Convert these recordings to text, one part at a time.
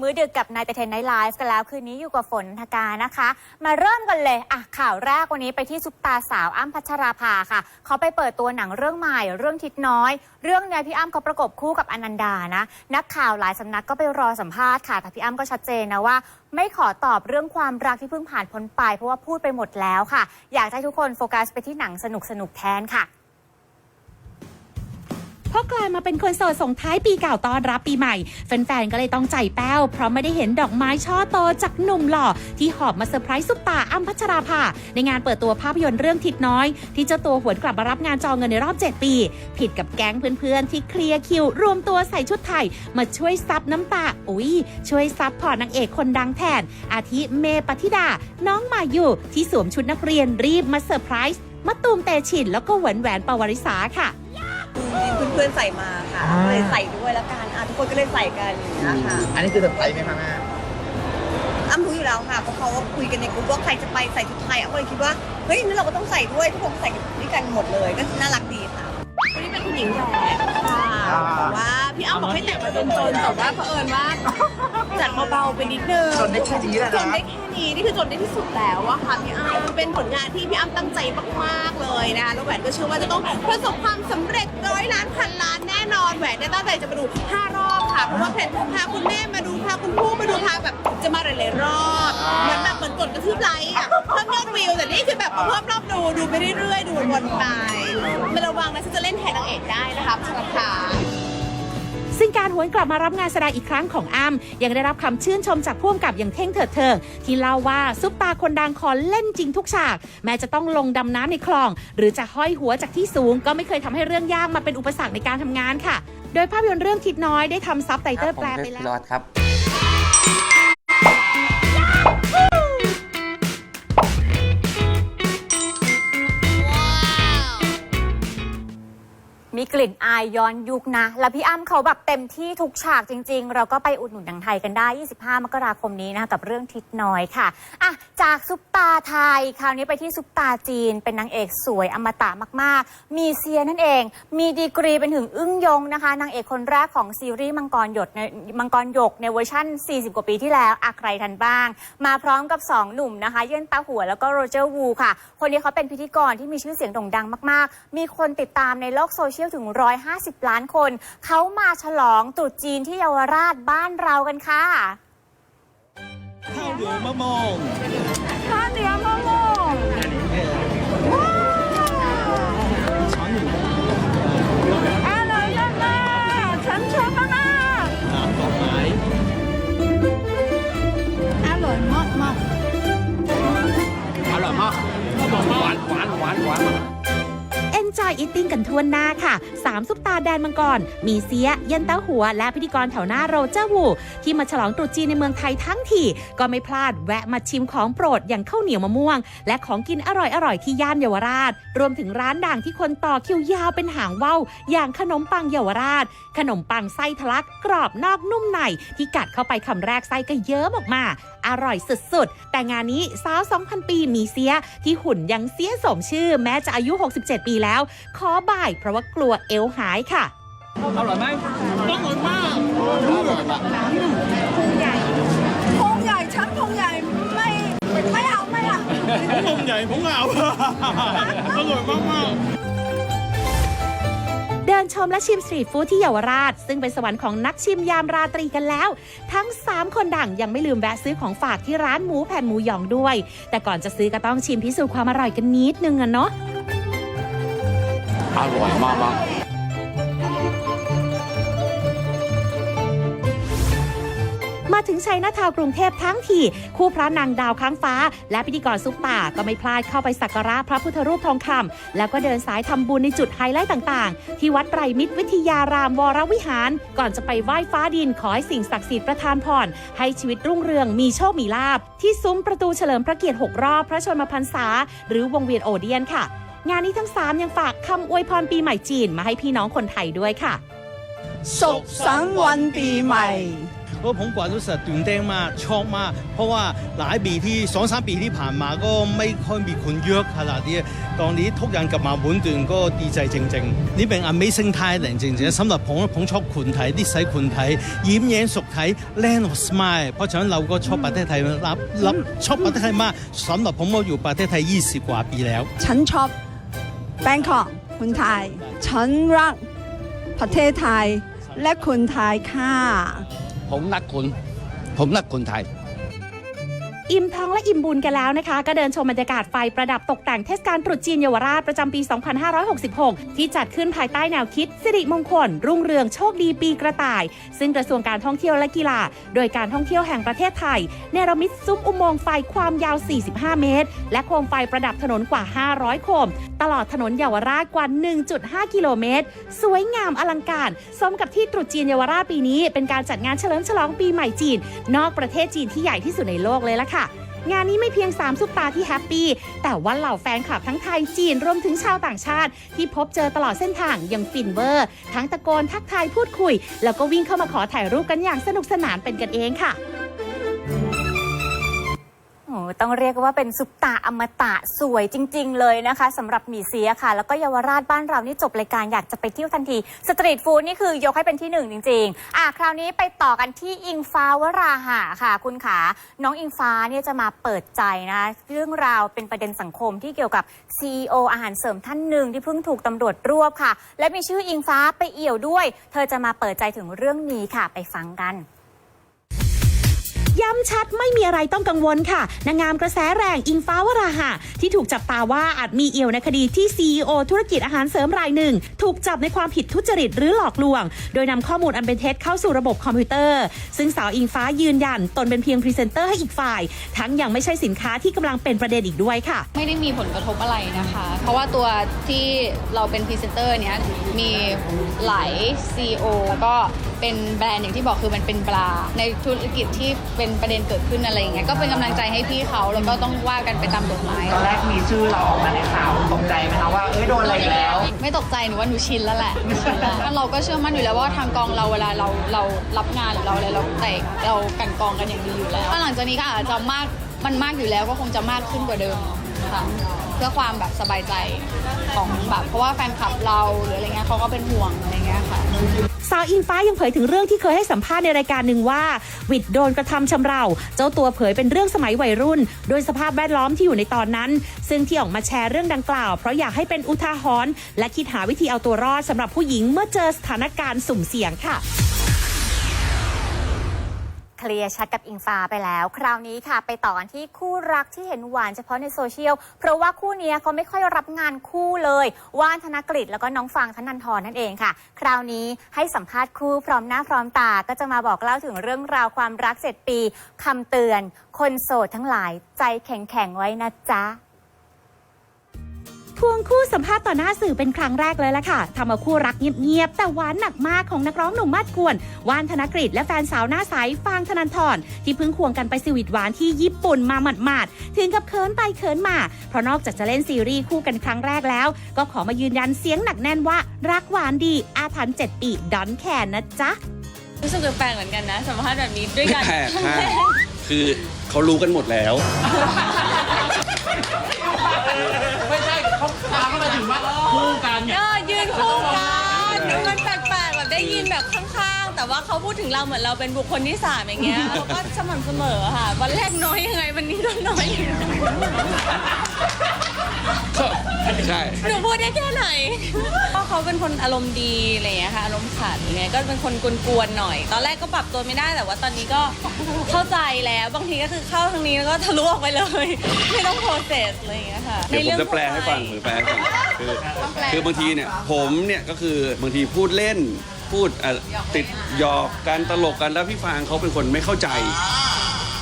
มื้อดึกกับนายเตเทนไนท์ไลฟ์กันแล้ว คืนนี้อยู่กับฝนธกานะคะ มาเริ่มกันเลยอะข่าวแรกวันนี้ไปที่ซุปตาสาวอ้ำพัชราภาค่ะ เขาไปเปิดตัวหนังเรื่องใหม่เรื่องทิศน้อย เรื่องเนี้ยพี่อ้ำเขาประกบคู่กับอนันดานะ นักข่าวหลายสำนักก็ไปรอสัมภาษณ์ค่ะแต่พี่อ้ำก็ชัดเจนนะว่า ไม่ขอตอบเรื่องความรักที่เพิ่งผ่านพ้นไป เพราะว่าพูดไปหมดแล้วค่ะ อยากให้ทุกคนโฟกัสไปที่หนังสนุกๆแทนค่ะ พราะกลายมาเป็นคนโสดส่งท้ายปีเก่าต้อนรับปีใหม่ แฟนๆ ก็เลยต้องใจแป้ว เพราะไม่ได้เห็นดอกไม้ช่อโตจากหนุ่มหล่อ ที่หอบมาเซอร์ไพรส์ซุปตาอ้ำพัชราภา ในงานเปิดตัวภาพยนตร์เรื่องทิดน้อย ที่เจ้าตัวหวนกลับมารับงานจองเงินในรอบ 7 ปี ผิดกับแก๊งเพื่อนๆ ที่เคลียร์คิว รวมตัวใส่ชุดไทย มาช่วยซับน้ำตาอุ๊ยช่วยซับพอร์ตนางเอกคนดังแทน อาทิเมปฏิดา น้องมาอยุที่สวมชุดนักเรียนรีบมาเซอร์ไพรส์มะตูมเตชินแล้วก็หวนแหวนปวริสาค่ะ เพื่อนๆใส่มาค่ะอ่า ก็เลยใส่ด้วยแล้วกันอะทุกคนก็เลยใส่กันอย่างเงี้ยค่ะอันนี้คือเซอร์ไพรส์ไหมคะแม่อ้ำรู้อยู่แล้วค่ะเพราะเขาก็คุยกันในกลุ่มว่าใครจะไปใส่ชุดไทยอ้ำก็เลยคิดว่าเฮ้ยนั่นเราก็ต้องใส่ด้วยทุกคนใส่ด้วยกันหมดเลยก็น่ารักดีค่ะวันนี้เป็นคุณ หญิงแหวนค่ะแต่ว่าพี่อ้ำบอกให้แต่งมาจนๆแต่ว่าเผอิญว่าจัดเบาๆไปนิดนึงจนได้แค่นี้แหละจนะนได้แค่นี้นี่คือจนได้ที่สุดแล้วอะค่ะพี่อ้ำเป็นผลงานที่พี่อ้ำตั้งใจมากๆเลยนะคะแล้วแหวนก็เชื่อว่าจะต้องประสบความสำเร็จร้อยล้านพันล้านแน่นอนแหวนเนี่ยตั้งใจจะมาดูห้ารอบค่ะเพราะว่าแพนพาคุณแม่มาดูพาคุณผู้มาดูพาแบบ จะมาหลายๆรอบเหมือนแบบเหมือนกดกระทืบไลค์อะเพิ่มยอดวิวแต่นี่คือแบบมาเพิ่มรอบดูดูไปเรื่อยๆ ดูวนไปไม่ระวังนะฉันจะเล่นแทนนางเอกได้นะคะพัชรภาซึ่งการหวนกลับมารับงานแสดงอีกครั้งของอ้ำยังได้รับคำชื่นชมจากผู้กำกับอย่างเท่งเถิดเทิงที่เล่าว่าซุปตาคนดังขอเล่นจริงทุกฉาก แม้จะต้องลงดำน้ำในคลอง หรือจะห้อยหัวจากที่สูง ก็ไม่เคยทำให้เรื่องยากมาเป็นอุปสรรคในการทำงานค่ะ โดยภาพยนตร์เรื่องทิดน้อยได้ทำซับไตเติลแปลไปแล้วรอดครับ มีกลิ่นอายย้อนยุคนะ แล้วพี่อ้ำเขาแบบเต็มที่ทุกฉากจริง ๆ เราก็ไปอุดหนุนหนังไทยกันได้ 25 มกราคมนี้นะคะกับเรื่องทิศน้อยค่ะอะ จากซุปตาไทย คราวนี้ไปที่ซุปตาจีน เป็นนางเอกสวยอมตะมาก ๆ มีเซียนั่นเอง มีดีกรีเป็นถึงอึ้งยงนะคะนางเอกคนแรกของซีรีส์มังกรหยดในมังกรหยกในเวอร์ชั่น 40 กว่าปีที่แล้วอะใครทันบ้าง มาพร้อมกับ 2 หนุ่มนะคะเย่นตาหัวแล้วก็โรเจอร์วูค่ะ คนนี้เขาเป็นพิธีกรที่มีชื่อเสียงโด่งดังมาก ๆ มีคนติดตามในโลกโซเชียลถึง 150 ล้านคน เขามาฉลองตรุษจีนที่เยาวราชบ้านเรากันค่ะ ข้าวเหนียวมะม่วงข้าวเหนียวมะม่วงช้อนหนึ่งอร่อยมากๆฉันชอบมากน้ำดอกไม้อร่อยมากมากอร่อยมากหวานหวานหวานหวาน Enjoy Eating กันทั่วหน้าค่ะ3ซุปตาแดนมังกร มีเสีย เย็นเต้าหัว และพิธีกรแถวหน้าโรเจอร์วู ที่มาฉลองตรุษจีนในเมืองไทยทั้งทีก็ไม่พลาดแวะมาชิมของโปรดอย่างข้าวเหนียวมะม่วง และของกินอร่อยๆที่ย่านเยาวราช รวมถึงร้านด่างที่คนต่อคิวยาวเป็นหางว่าวอย่างขนมปังเยาวราช ขนมปังไส้ทะลักกรอบนอกนุ่มในที่กัดเข้าไปคำแรกไส้ก็เยิ้มออกมา อร่อยสุดๆ แต่งานนี้สาว 2,000 ปีมีเสียที่หุ่นยังเสียสมชื่อ แม้จะอายุ 67 ปีแล้วขอบ่ายเพราะว่ากลัวเอวหายค่ะ อร่อยไหมอร่อยมากพุงใหญ่ฉันพุงใหญ่ไม่ไม่เอาไม่เอาผมใหญ่ผมเอาอร่อยมากมากเดินชมและชิมสตรีทฟู้ดที่เยาวราช ซึ่งเป็นสวรรค์ของนักชิมยามราตรีกันแล้ว ทั้ง 3 คนดังยังไม่ลืมแวะซื้อของฝากที่ร้านหมูแผ่นหมูหยองด้วย แต่ก่อนจะซื้อก็ต้องชิมพิสูจน์ความอร่อยกันนิดนึงอะเนาะ อร่อยมากมากมาถึงชัยนาทาวกรุงเทพทั้งทีคู่พระนางดาวค้างฟ้า และพิธีกรซุปตาก็ไม่พลาดเข้าไปสักการะพระพุทธรูปทองคำแล้วก็เดินสายทำบุญในจุดไฮไลท์ต่างๆ ที่วัดไตรมิตรวิทยารามวรวิหาร ก่อนจะไปไหว้ฟ้าดินขอให้สิ่งศักดิ์สิทธิ์ประทานพรให้ชีวิตรุ่งเรืองมีโชคมีลาบที่ซุ้มประตูเฉลิมพระเกียรติ 6 รอบพระชนมพรรษา หรือวงเวียนโอเดียนค่ะ งานนี้ทั้งสามยังฝากคำอวยพรปีใหม่จีนมาให้พี่น้องคนไทยด้วยค่ะ สุขสันต์วันปีใหม่เพราะผมกว่ารู้สึกตื่นเต้นมากชอบมากเพราะว่าหลายปีที่สองสามปีที่ผ่านมาก็ไม่ค่อยมีคนเยอะขนาดนี้ตอนนี้ทุกอย่างกลับมา穩定ก็ดีใจจริงๆ นี่เป็น Amazing Thailand จริงๆสำหรับผมผมชอบคนไทยนิสัยคนไทยยิ้มแย้มสุขไทยแล่น smile เพราะฉะนั้นเราก็ชอบประเทศไทยรับรับชอบประเทศไทยมากสำหรับผมก็อยู่ประเทศไทย 20 กว่าปีแล้ว ฉันชอบ แบงคอกคนไทย ฉันรักประเทศไทยและคนไทยค่ะ ผมรักคุณผมรักคนไทย อิ่มท้องและอิ่มบุญกันแล้วนะคะ ก็เดินชมบรรยากาศไฟประดับตกแต่งเทศกาลตรุษจีนเยาวราชประจำปี 2566 ที่จัดขึ้นภายใต้แนวคิด สิริมงคล รุ่งเรืองโชคดีปีกระต่าย ซึ่งกระทรวงการท่องเที่ยวและกีฬา โดยการท่องเที่ยวแห่งประเทศไทยเนรมิตซุ้มอุโมงค์ไฟความยาว 45 เมตร และโคมไฟประดับถนนกว่า 500 โคม ตลอดถนนเยาวราชกว่า 1.5 กิโลเมตร สวยงามอลังการสมกับที่ตรุษจีนเยาวราชปีนี้ เป็นการจัดงานเฉลิมฉลองปีใหม่จีน นอกประเทศจีนที่ใหญ่ที่สุดในโลกเลยล่ะค่ะงานนี้ไม่เพียง 3 ซุปตาที่แฮปปี้ แต่ว่าเหล่าแฟนคลับทั้งไทยจีนรวมถึงชาวต่างชาติ ที่พบเจอตลอดเส้นทางยังฟินเวอร์ ทั้งตะโกนทักทายพูดคุย แล้วก็วิ่งเข้ามาขอถ่ายรูปกันอย่างสนุกสนานเป็นกันเองค่ะ ต้องเรียกว่าเป็นซุปตาอมตะสวยจริง ๆ เลยนะคะสำหรับหมี่เสียค่ะ แล้วก็เยาวราชบ้านเรานี่จบรายการอยากจะไปเที่ยวทันที สตรีทฟู้ดนี่คือยกให้เป็นที่หนึ่งจริง ๆ อะคราวนี้ไปต่อกันที่อิงฟ้าวราหะค่ะ คุณขาน้องอิงฟ้าเนี่ยจะมาเปิดใจนะเรื่องราวเป็นประเด็นสังคมที่เกี่ยวกับ CEO อาหารเสริมท่านหนึ่งที่เพิ่งถูกตำรวจรวบค่ะ และมีชื่ออิงฟ้าไปเอี่ยวด้วย เธอจะมาเปิดใจถึงเรื่องนี้ค่ะไปฟังกัน ย้ำชัดไม่มีอะไรต้องกังวลค่ะ นางงามกระแสแรงอิงฟ้าวราหะ ที่ถูกจับตาว่าอาจมีเอี่ยวในคดีที่ CEO ธุรกิจอาหารเสริมรายหนึ่ง ถูกจับในความผิดทุจริตหรือหลอกลวง โดยนำข้อมูลอันเป็นเท็จเข้าสู่ระบบคอมพิวเตอร์ ซึ่งสาวอิงฟ้ายืนยัน ตนเป็นเพียงพรีเซนเตอร์ให้อีกฝ่าย ทั้งยังไม่ใช่สินค้าที่กำลังเป็นประเด็นอีกด้วยค่ะ ไม่ได้มีผลกระทบอะไรนะคะ เพราะว่าตัวที่เราเป็นพรีเซนเตอร์เนี้ยมีหลาย CEO ก็เป็นแบรนด์อย่างที่บอกคือมันเป็นปลาในธุรกิจที่เป็นประเด็นเกิดขึ้นอะไรอย่างเงี้ยก็เป็นกำลังใจให้พี่เขาแล้วก็ต้องว่ากันไปตามกฎหมายตอนแรกมีชื่อเราออกมาในข่าวตกใจไหมคะว่าเอ้ยโดนอะไรอีกแล้ว ไม่ตกใจหนูว่าหนูชินแล้วแหละหนูชินแล้วเราก็เชื่อมั่นอยู่แล้วว่าทางกองเราเวลาเราเรารับงานหรือเราอะไรเราแต่เรากลันกองกันอย่างดีอยู่แล้วถ้าหลังจากนี้ก็อาจจะมากมันมากอยู่แล้วก็คงจะมากขึ้นกว่าเดิม ค่ะเพื่อความแบบสบายใจของแบบเพราะว่าแฟนคลับเราหรืออะไรเงี้ยเขาก็เป็นห่วงอะไรเงี้ยค่ะ สาวอิงฟ้ายังเผยถึงเรื่องที่เคยให้สัมภาษณ์ในรายการหนึ่งว่า วิดโดนกระทำชำเรา เจ้าตัวเผยเป็นเรื่องสมัยวัยรุ่น โดยสภาพแวดล้อมที่อยู่ในตอนนั้น ซึ่งที่ออกมาแชร์เรื่องดังกล่าว เพราะอยากให้เป็นอุทาหรณ์และคิดหาวิธีเอาตัวรอดสำหรับผู้หญิงเมื่อเจอสถานการณ์สุ่มเสี่ยงค่ะ เคลียร์ชัดกับอิงฟ้าไปแล้ว คราวนี้ค่ะ ไปต่อกันที่คู่รักที่เห็นหวานเฉพาะในโซเชียล เพราะว่าคู่นี้เขาไม่ค่อยรับงานคู่เลย ว่านธนกฤษแล้วก็น้องฟางธนันทรนั่นเองค่ะ คราวนี้ให้สัมภาษณ์คู่พร้อมหน้าพร้อมตา ก็จะมาบอกเล่าถึงเรื่องราวความรักเจ็ดปีคำเตือน คนโสดทั้งหลายใจแข็งๆไว้นะจ๊ะ ควงคู่สัมภาษณ์ต่อหน้าสื่อเป็นครั้งแรกเลยละค่ะทำเอาคู่รักเงียบๆแต่หวานหนักมากของนักร้องหนุ่มมาดกวนวานธนกฤษและแฟนสาวหน้าใสฟางธนันทรที่เพิ่งควงกันไปสวีทหวานที่ญี่ปุ่นมาหมาดๆถึงกับเคินไปเคินมา เพราะนอกจากจะเล่นซีรีส์คู่กันครั้งแรกแล้ว ก็ขอมายืนยันเสียงหนักแน่นว่า รักหวานดีอาถรรพ์เจ็ดปีดอนแคนนะจ๊ะรู้สึกแปลกเหมือนกันนะสัมภาษณ์แบบนี้ด้วยกันแปลกคือเขารู้กันหมดแล้ว ตามมาถึงว่าคู่กันเนี่ยก็ยืนคู่กันมันแปลกๆแบบได้ยินแบบข้างๆ แต่ว่าเขาพูดถึงเราเหมือนเราเป็นบุคคลที่สามอย่างเงี้ยเขาก็สม่ำเสมอค่ะ วันแรกน้อยยังไงวันนี้ก็น้อยอยู่ใช่ หนูพูด ได้แค่ไหนก็เขาเป็นคนอารมณ์ดีอะไรอย่างเงี้ยค่ะอารมณ์ขันไงก็เป็นคนกวนๆหน่อย ตอนแรกก็ปรับตัวไม่ได้แต่ว่าตอนนี้ก็เข้าใจแล้วบางทีก็คือเข้าทางนี้แล้วก็ทะลุออกไปเลย ไม่ต้องโปรเซสอะไรอย่างเงี้ยค่ะเดี๋ยวผมจะแปลให้ฟังหรือแปลให้ฟังคือคือบางทีเนี่ยผมเนี่ยก็คือบางทีพูดเล่นพูดอะติดหยอกกันตลกกันแล้วพี่ฟางเขาเป็นคนไม่เข้าใจ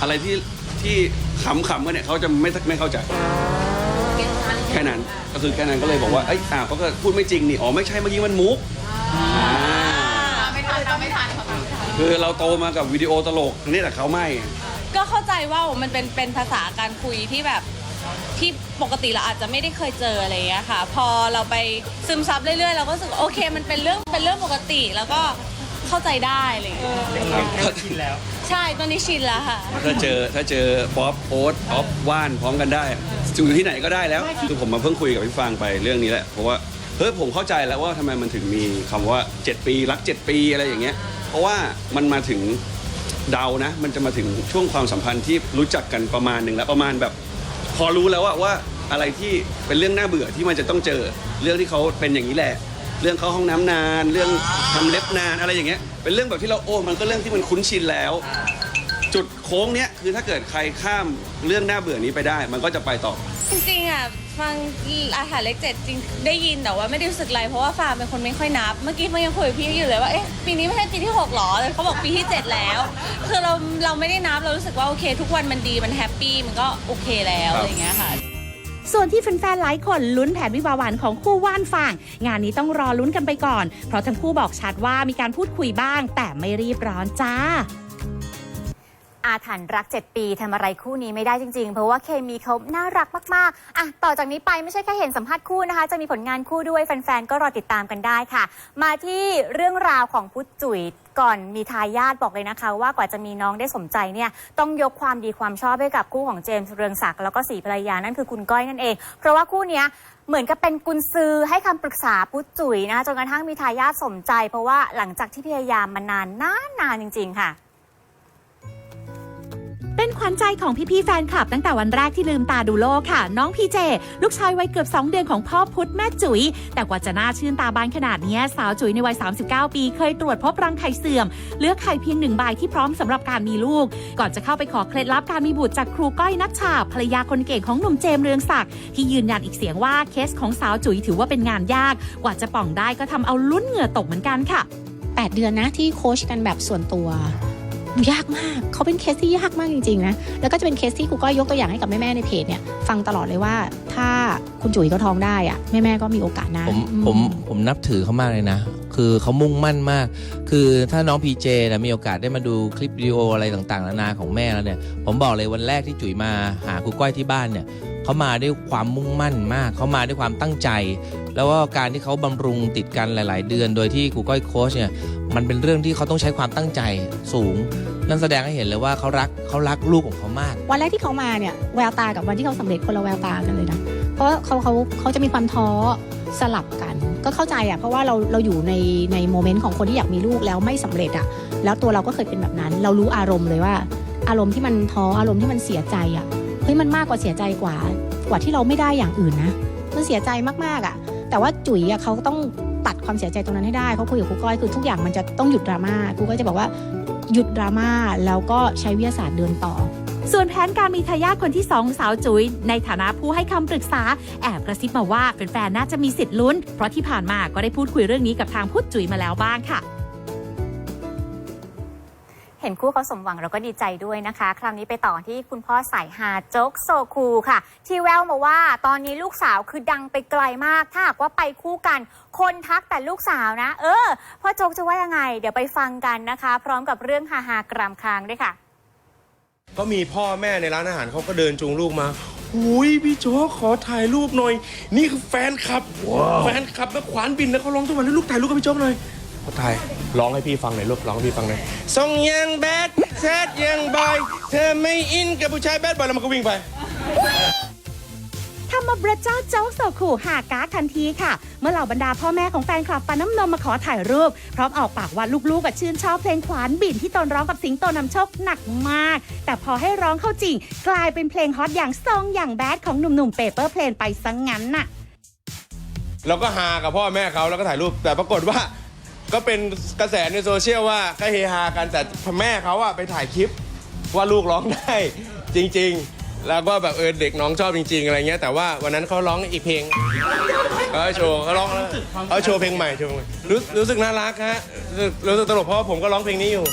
อะไรที่ที่ขำๆกันเนี่ยเขาจะไม่ไม่เข้าใจ แค่นั้นก็คือแค่นั้นก็เลยบอกว่าเอ้ยอ้าวเขาก็พูดไม่จริงนี่อ๋อไม่ใช่เมื่อกี้มันมุกอ่าไม่ทันไม่ทันคือเราโตมากับวิดีโอตลกนี่แต่เขาไม่ก็เข้าใจว่ามันเป็นเป็นภาษาการคุยที่แบบที่ปกติเราอาจจะไม่ได้เคยเจออะไรอย่างเงี้ยค่ะ พอเราไปซึมซับเรื่อยๆเราก็รู้สึกโอเค มันเป็นเรื่องเป็นเรื่องปกติแล้วก็เข้าใจได้อะไรอย่างเงี้ยใช่ตอนนี้ชินแล้วค่ะ ถ้าเจอถ้าเจอป๊อปโอ๊ตออฟว่านพร้อมกันได้ อยู่ที่ไหนก็ได้แล้วคือผมมาเพิ่งคุยกับพี่ฟางไปเรื่องนี้แหละเพราะว่าเฮ้ยผมเข้าใจแล้วว่าทำไมมันถึงมีคำว่า 7 ปีรัก 7 ปีอะไรอย่างเงี้ย เพราะว่ามันมาถึงเดานะ มันจะมาถึงช่วงความสัมพันธ์ที่รู้จักกันประมาณหนึ่งแล้วประมาณแบบ พอรู้แล้วว่าว่าอะไรที่เป็นเรื่องน่าเบื่อที่มันจะต้องเจอเรื่องที่เขาเป็นอย่างนี้แหละ เรื่องเข้าห้องน้ำนาน เรื่องทำเล็บนานอะไรอย่างเงี้ยเป็นเรื่องแบบที่เราโอ้มันก็เรื่องที่มันคุ้นชินแล้ว จุดโค้งเนี้ยคือถ้าเกิดใครข้ามเรื่องน่าเบื่อนี้ไปได้ มันก็จะไปต่อ จริงๆอะฟังอาหารเล็กเจ็ดจริงได้ยินแต่ว่าไม่ได้รู้สึกอะไรเพราะว่าฟาร์มเป็นคนไม่ค่อยนับ เมื่อกี้มันยังคุยกับพี่อยู่เลยว่าเอ๊ะปีนี้ไม่ใช่ปีที่หกหรอแต่เขาบอกปีที่เจ็ดแล้ว คือเราเราไม่ได้นับเรารู้สึกว่าโอเค ทุกวันมันดีมันแฮปปี้มันก็โอเคแล้วอะไรอย่างเงี้ยค่ะส่วนที่แฟนๆ หลายคนลุ้นแผนวิวาห์หวานของคู่ว่านฟางงานนี้ต้องรอลุ้นกันไปก่อน เพราะทั้งคู่บอกชัดว่ามีการพูดคุยบ้าง แต่ไม่รีบร้อนจ้า อาถรรพ์รัก 7 ปีทำอะไรคู่นี้ไม่ได้จริง ๆ เพราะว่าเคมีเขาน่ารักมากๆอะต่อจากนี้ไปไม่ใช่แค่เห็นสัมภาษณ์คู่นะคะ จะมีผลงานคู่ด้วยแฟนๆ ก็รอติดตามกันได้ค่ะ มาที่เรื่องราวของพุทธจุ๋ยก่อนมีทายาทบอกเลยนะคะ ว่ากว่าจะมีน้องได้สมใจเนี่ยต้องยกความดีความชอบให้กับคู่ของเจมส์เรืองศักดิ์แล้วก็สีภรรยานั่นคือคุณก้อยนั่นเอง เพราะว่าคู่นี้เหมือนกับเป็นกุญซือให้คำปรึกษาพุทธจุ๋ยนะคะจนกระทั่งมีทายาทสมใจ เพราะว่าหลังจากที่พยายามมานานนานๆจริง ๆ ค่ะ เป็นขวัญใจของพี่ๆแฟนคลับตั้งแต่วันแรกที่ลืมตาดูโลกค่ะ น้องพีเจ ลูกชายวัยเกือบ 2 เดือนของพ่อพุธแม่จุ๋ย แต่กว่าจะน่าชื่นตาบานขนาดนี้สาวจุ๋ยในวัย 39 ปี เคยตรวจพบรังไข่เสื่อมเหลือไข่เพียงหนึ่งใบที่พร้อมสำหรับการมีลูก ก่อนจะเข้าไปขอเคล็ดลับการมีบุตรจากครูก้อยนัชชาภรรยาคนเก่งของหนุ่มเจมเรืองศักดิ์ที่ยืนยันอีกเสียงว่าเคสของสาวจุ๋ยถือว่าเป็นงานยาก กว่าจะป่องได้ก็ทำเอาลุ้นเหงื่อตกเหมือนกันค่ะ 8 เดือนนะที่โค้ชกันแบบส่วนตัว ยากมากเขาเป็นเคสที่ยากมากจริงๆนะแล้วก็จะเป็นเคสที่ครูก้อยยกตัวอย่างให้กับแม่ๆในเพจเนี่ยฟังตลอดเลยว่าถ้าคุณจุ๋ยเขาท้องได้อะแม่ๆก็มีโอกาสนะผมอืผมผมนับถือเขามากเลยนะ คือเขามุ่งมั่นมาก คือถ้าน้องพีเจนะมีโอกาสได้มาดูคลิปวิดีโออะไรต่างๆนานาของแม่แล้วเนี่ยผมบอกเลยวันแรกที่จุ๋ยมาหาครูก้อยที่บ้านเนี่ย เขามาด้วยความมุ่งมั่นมาก เขามาด้วยความตั้งใจ แล้วก็การที่เขาบำรุงติดกันหลาย ๆ เดือน โดยที่ครูก้อยโค้ชเนี่ยมันเป็นเรื่องที่เขาต้องใช้ความตั้งใจสูง นั่นแสดงให้เห็นเลยว่าเขารักเขารักลูกของเขามาก วันแรกที่เขามาเนี่ยแววตากับวันที่เขาสำเร็จคนละแววตากันเลยนะเพราะเขาเขาเขาจะมีความท้อสลับกัน ก็เข้าใจอะเพราะว่าเราเราอยู่ในในโมเมนต์ของคนที่อยากมีลูกแล้วไม่สำเร็จอะแล้วตัวเราก็เคยเป็นแบบนั้น เรารู้อารมณ์เลยว่า อารมณ์ที่มันท้ออารมณ์ที่มันเสียใจอะ เฮ้ยมันมากกว่าเสียใจกว่า กว่าที่เราไม่ได้อย่างอื่นนะมันเสียใจมากๆอะ แต่ว่าจุ๋ยอะเขาต้องตัดความเสียใจตรงนั้นให้ได้เขาคุยกับครูก้อยคือทุกอย่างมันจะต้องหยุดดราม่าครูก้อยจะบอกว่าหยุดดราม่าแล้วก็ใช้วิทยาศาสตร์เดินต่อส่วนแผนการมีทายาทคนที่สองสาวจุ๋ยในฐานะผู้ให้คำปรึกษา แอบกระซิบมาว่าแฟนๆน่าจะมีสิทธิ์ลุ้น เพราะที่ผ่านมาก็ได้พูดคุยเรื่องนี้กับทางพุทธจุ๋ยมาแล้วบ้างค่ะ ห็นคู่เขาสมหวังเราก็ดีใจด้วยนะคะ คราวนี้ไปต่อที่คุณพ่อสายฮาโจ๊กโซคูค่ะ ที่แววมาว่าตอนนี้ลูกสาวคือดังไปไกลมาก ถ้าหากว่าไปคู่กัน คนทักแต่ลูกสาวนะ เออพ่อโจ๊กจะว่ายังไง เดี๋ยวไปฟังกันนะคะ พร้อมกับเรื่องฮาฮากรามคางด้วยค่ะ ก็มีพ่อแม่ในร้านอาหารเขาก็เดินจูงลูกมาหุยพี่โจ๊กขอถ่ายรูปหน่อย นี่คือแฟนคลับ แฟนคลับแล้วขวานบินแล้วเขาร้องทุกวันแล้วลูกถ่ายรูปกับพี่โจ๊กหน่อย เขาถ่ายร้องให้พี่ฟังหน่อยลูกร้องให้พี่ฟังหน่อยส่งยังแบดแซดยังบอยเธอไม่อินกับผู้ชายแบดบอยแล้วมันก็วิ่งไปทำมาพระเจ้าโจ๊กโซคูหากากทันทีค่ะ เมื่อเหล่าบรรดาพ่อแม่ของแฟนคลับฟันน้ำนมมาขอถ่ายรูป พร้อมออกปากว่าลูกๆกับชื่นชอบเพลงขวานบินที่ตนร้องกับสิงโตนำโชคหนักมาก แต่พอให้ร้องเข้าจริง กลายเป็นเพลงฮอตอย่างซองอย่างแบดของหนุ่มๆเปเปอร์เพลนไปซะงงั้นน่ะแล้วก็ฮากับพ่อแม่เขาแล้วก็ถ่ายรูปแต่ปรากฏว่า ก็เป็นกระแสในโซเชียลว่าก็เฮฮากันแต่แม่เขาอะไปถ่ายคลิปว่าลูกร้องได้จริง ๆ แล้วก็แบบเออเด็กน้องชอบจริง ๆ อะไรเงี้ยแต่ว่าวันนั้นเขาร้องอีกเพลงเขาโชว์เขาร้องเขาโชว์เพลงใหม่โชว์เพลงใหม่รู้รู้สึกน่ารักฮะรู้สึกรู้สึกตลกเพราะว่าผมก็ร้องเพลงนี้อยู่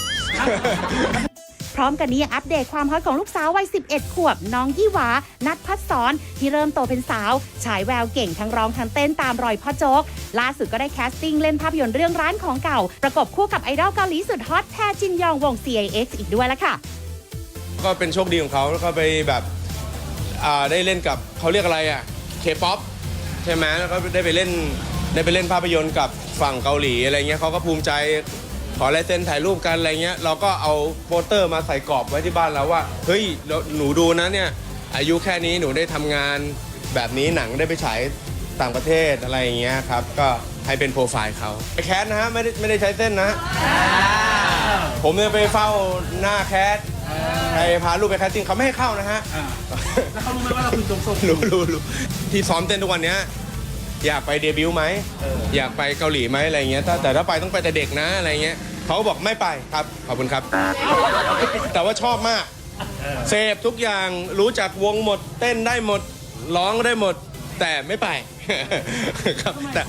พร้อมกันนี้ยังอัปเดตความฮอตของลูกสาววัย 11 ขวบ น้องยี่หวา นัดพัดสอน ที่เริ่มโตเป็นสาว ฉายแววเก่งทั้งร้องทั้งเต้นตามรอยพ่อโจ๊ก ล่าสุดก็ได้แคสติ้งเล่นภาพยนตร์เรื่องร้านของเก่า ประกบคู่กับไอดอลเกาหลีสุดฮอตแทจินยองวง CIX อีกด้วยละค่ะ ก็เป็นโชคดีของเขาแล้วก็ไปแบบอ่าได้เล่นกับเขาเรียกอะไรอะเคป๊อปใช่ไหมแล้วก็ได้ไปเล่นได้ไปเล่นภาพยนตร์กับฝั่งเกาหลีอะไรเงี้ยเขาก็ภูมิใจ ขอลายเซ็นถ่ายรูปกันอะไรเงี้ยเราก็เอาโปสเตอร์มาใส่กรอบไว้ที่บ้านเราว่า เฮ้ยแล้วหนูดูนะเนี่ยอายุแค่นี้หนูได้ทำงานแบบนี้หนังได้ไปฉายต่างประเทศอะไรอย่างเงี้ยครับ ก็ให้เป็นโปรไฟล์เขาไปแคสนะฮะไม่ได้ไม่ได้ใช้เส้นนะฮะผมเนี่ยไปเฝ้าหน้าแคสใครพาลูกไปแคสติ้งเขาไม่ให้เข้านะฮะ แล้วเขารู้ไหมว่าเราคือจงทรงรู้รู้รู้ที่ซ้อมเต้นทุกวันเนี้ย อยากไปเดบิวต์ไหมอยากไปเกาหลีไหมอะไรเงี้ยถ้าแต่ถ้าไปต้องไปแต่เด็กนะอะไรเงี้ยเขาก็บอกไม่ไปครับขอบคุณครับ แต่ว่าชอบมากเสพทุกอย่างรู้จักวงหมด เต้นได้หมดร้องได้หมด แต่ไม่ไปครับแต่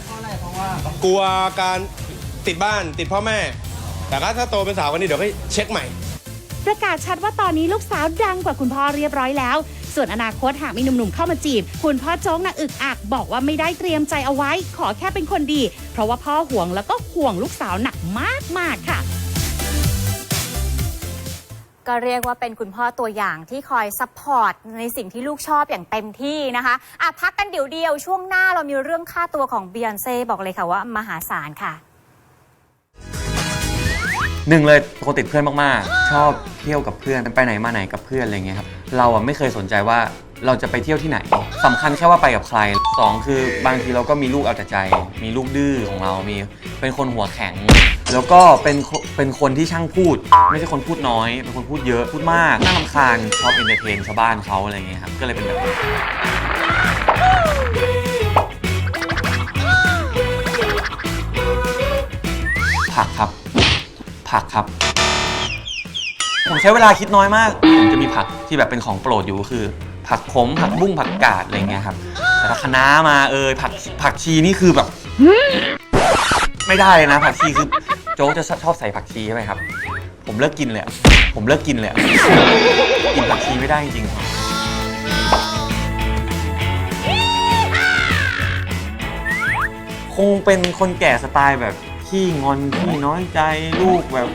กลัวการติดบ้านติดพ่อแม่ แต่ก็ถ้าโตเป็นสาววันนี้เดี๋ยวให้เช็คใหม่ ประกาศชัดว่าตอนนี้ลูกสาวดังกว่าคุณพ่อเรียบร้อยแล้ว ส่วนอนาคตหากมีหนุ่มๆเข้ามาจีบ คุณพ่อโจ๊กนะอึกอักบอกว่าไม่ได้เตรียมใจเอาไว้ ขอแค่เป็นคนดี เพราะว่าพ่อห่วงแล้วก็ห่วงลูกสาวหนักมากๆค่ะก็เรียกว่าเป็นคุณพ่อตัวอย่างที่คอยซัพพอร์ตในสิ่งที่ลูกชอบอย่างเต็มที่นะคะอะพักกันเดี๋ยวเดียวช่วงหน้าเรามีเรื่องค่าตัวของเบียนเซ่บอกเลยค่ะว่ามหาศาลค่ะ หนึ่งเลยปกติดเพื่อนมากๆ ชอบเที่ยวกับเพื่อนไปไหนมาไหนกับเพื่อนอะไรเงี้ยครับเราอะไม่เคยสนใจว่าเราจะไปเที่ยวที่ไหนสำคัญแค่ว่าไปกับใครสองคือบางทีเราก็มีลูกเอาแต่ใจ มีลูกดื้อของเรามีเป็นคนหัวแข็ง แล้วก็เป็นคนเป็นคนที่ช่างพูด ไม่ใช่คนพูดน้อย เป็นคนพูดเยอะพูดมากน่ารำคาญชอบเอนเตอร์เทนชาวบ้านเขาอะไรเงี้ยครับก็เลยเป็นแบบนี้ผักครับ ผักครับ ผมใช้เวลาคิดน้อยมาก ผมจะมีผักที่แบบเป็นของโปรดอยู่ก็คือ ผักขมผักบุ้งผักกาดอะไรเงี้ยครับ แต่ถ้าคะน้ามาเอยผักผักชีนี่คือแบบ ไม่ได้เลยนะ ผักชีคือโจ๊กจะชอบใส่ผักชีใช่ไหมครับ ผมเลิกกินเลยอะผมเลิกกินเลยอะกินผักชีไม่ได้จริงๆครับคงเป็นคนแก่สไตล์แบบ ขี้งอนขี้น้อยใจลูกแบบ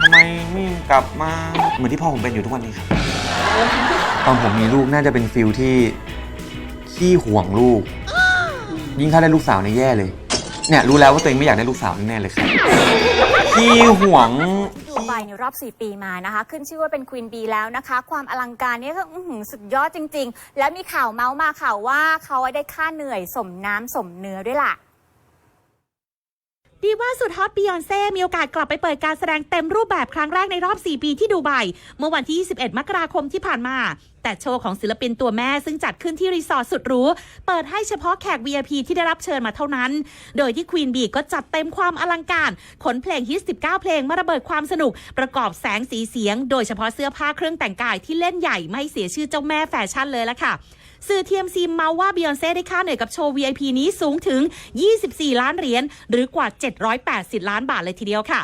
ทำไมไม่กลับมา เหมือนที่พ่อผมเป็นอยู่ทุกวันนี้ครับตอนผมมีลูกน่าจะเป็นฟิลที่ขี้ห่วงลูก ยิ่งถ้าได้ลูกสาวเนี่ยแย่เลย เนี่ยรู้แล้วว่าตัวเองไม่อยากได้ลูกสาวแน่เลยครับขี้ห่วงดูไบในรอบ 4 ปีมานะคะ ขึ้นชื่อว่าเป็นควีนบีแล้วนะคะ ความอลังการเนี่ยก็อื้อหือสุดยอดจริง ๆ แล้วมีข่าวเมาส์มาข่าวว่าเขาได้ค่าเหนื่อยสมน้ำสมเนื้อด้วยล่ะ ดีว่าสุดฮอตบียอนเซ่มีโอกาสกลับไปเปิดการแสดงเต็มรูปแบบครั้งแรกในรอบ 4 ปีที่ดูไบเมื่อวันที่ 21 มกราคมที่ผ่านมา แต่โชว์ของศิลปินตัวแม่ซึ่งจัดขึ้นที่รีสอร์ทสุดหรู เปิดให้เฉพาะแขก VIP ที่ได้รับเชิญมาเท่านั้น โดยที่ควีนบีก็จัดเต็มความอลังการ ขนเพลงฮิต19 เพลงมาระเบิดความสนุก ประกอบแสงสีเสียง โดยเฉพาะเสื้อผ้าเครื่องแต่งกายที่เล่นใหญ่ไม่เสียชื่อเจ้าแม่แฟชั่นเลยละค่ะ สื่อ TMC เมาว่าบียอนเซ่ได้ค่าเหนื่อยกับโชว์ VIP นี้สูงถึง 24 ล้านเหรียญหรือกว่า 780 ล้านบาทเลยทีเดียวค่ะ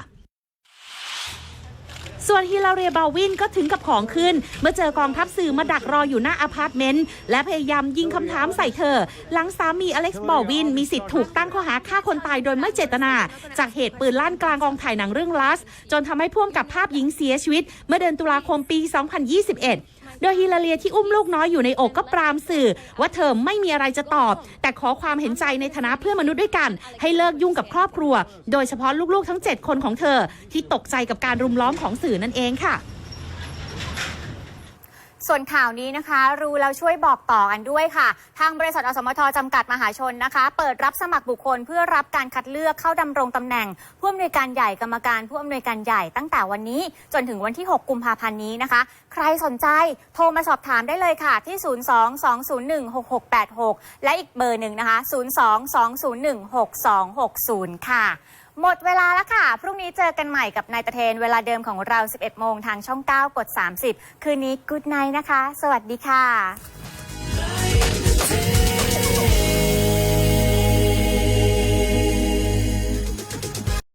ส่วนฮิลาเรียบาวินก็ถึงกับของขึ้น เมื่อเจอกองทัพสื่อมาดักรออยู่หน้าอพาร์ตเมนต์ และพยายามยิงคำถามใส่เธอ หลังสามีอเล็กซ์บอลวินมีสิทธิ์ถูกตั้งข้อหาฆ่าคนตายโดยไม่เจตนา จากเหตุปืนลั่นกลางกองถ่ายหนังเรื่องลัส จนทำให้พ่วงกับภาพหญิงเสียชีวิต เมื่อเดือนตุลาคมปี 2021 โดยฮิลาเลียที่อุ้มลูกน้อยอยู่ในอกก็ปรามสื่อ ว่าเธอไม่มีอะไรจะตอบ แต่ขอความเห็นใจในฐานะเพื่อนมนุษย์ด้วยกัน ให้เลิกยุ่งกับครอบครัว โดยเฉพาะลูกๆทั้ง 7 คนของเธอ ที่ตกใจกับการรุมล้อมของสื่อนั่นเองค่ะ ส่วนข่าวนี้นะคะ รู้แล้วช่วยบอกต่อกันด้วยค่ะ ทางบริษัทอสมทจำกัดมหาชนนะคะ เปิดรับสมัครบุคคลเพื่อรับการคัดเลือกเข้าดำรงตำแหน่งผู้อำนวยการใหญ่กรรมการผู้อำนวยการใหญ่ตั้งแต่วันนี้ จนถึงวันที่ 6 กุมภาพันธ์นี้นะคะ ใครสนใจโทรมาสอบถามได้เลยค่ะที่ 02-201-6686 และอีกเบอร์หนึ่งนะคะ 02-201-6260 ค่ะ หมดเวลาแล้วค่ะ พรุ่งนี้เจอกันใหม่กับนายตะเทน เวลาเดิมของเรา 11 โมงทางช่อง 9 กด 30 คืนนี้กู๊ดไนนะคะ สวัสดีค่ะ